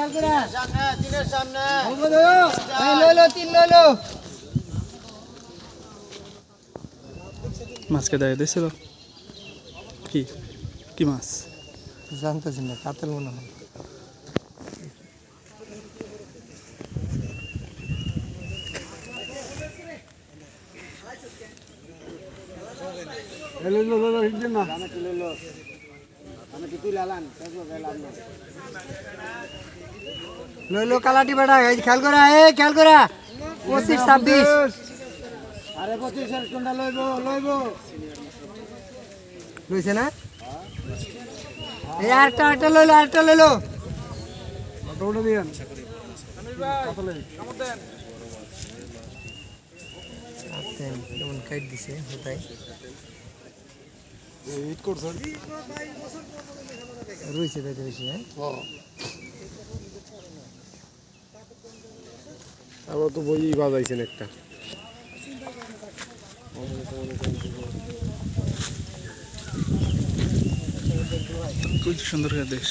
খেয়াল করে সামনে তিনের সামনে লইলো তিন লইলো মাছকে দেয় দিয়েছিল? কি? কি মাছ? জানতেছি না কাতল মনে হয়। লইলো কালাটি বেটা এই খেয়াল করা এই খেয়াল করা। পঁচিশ ছাব্বিশ। আরে পঁচিশের কোনটা লইব লইব। লইছে না? এই আরেকটা আরেকটা লইলো আরেকটা লইলো। কেমন কাইট দিছে রয়েছে তাইতে বেশি হ্যাঁ। আবার তো বই বাজাইছেন একটা। খুব সুন্দর একটা দেশ।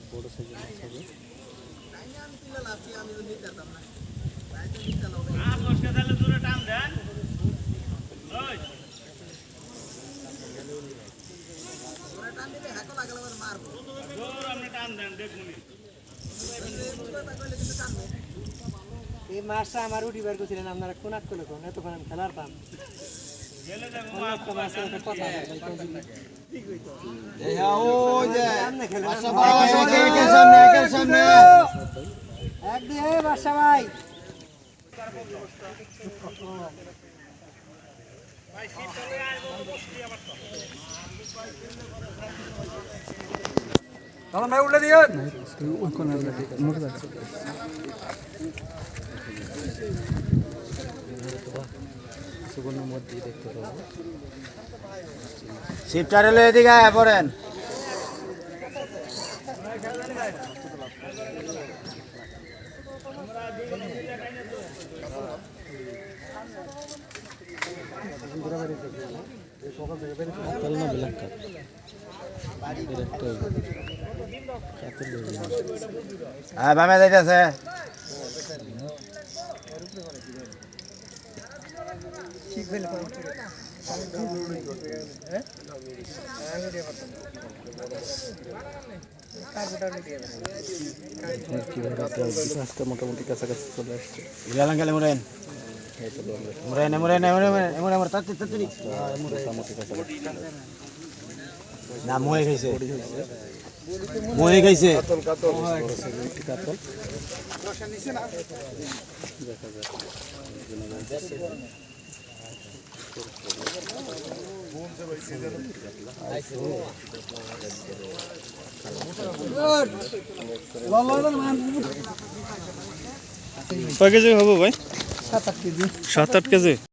আর খালি পেঁচ বসবো এই মাছটা আমার উঠি বের করছিলেন, আপনারা কোন কোন? এতক্ষণ খেলার পাম। ভাই, একের- একের সামনে একের সামনে এক দিয়ে বাসা ভাই শিবটারে এদিকে পড়েন। হ্যাঁ বামে যাইতেছে। মোটামুটি কাছাকাছি চলে আসছে। ইলালাং গেলে মুরেন মুরেন মুরেন মুরেন মুরেন মুরেন তাতে তাতে না মহে খাইছে মহে খাইছে কাতল কাতল কাতল কয় কেজি হব ভাই? সাত আট কেজি। সাত আট কেজি?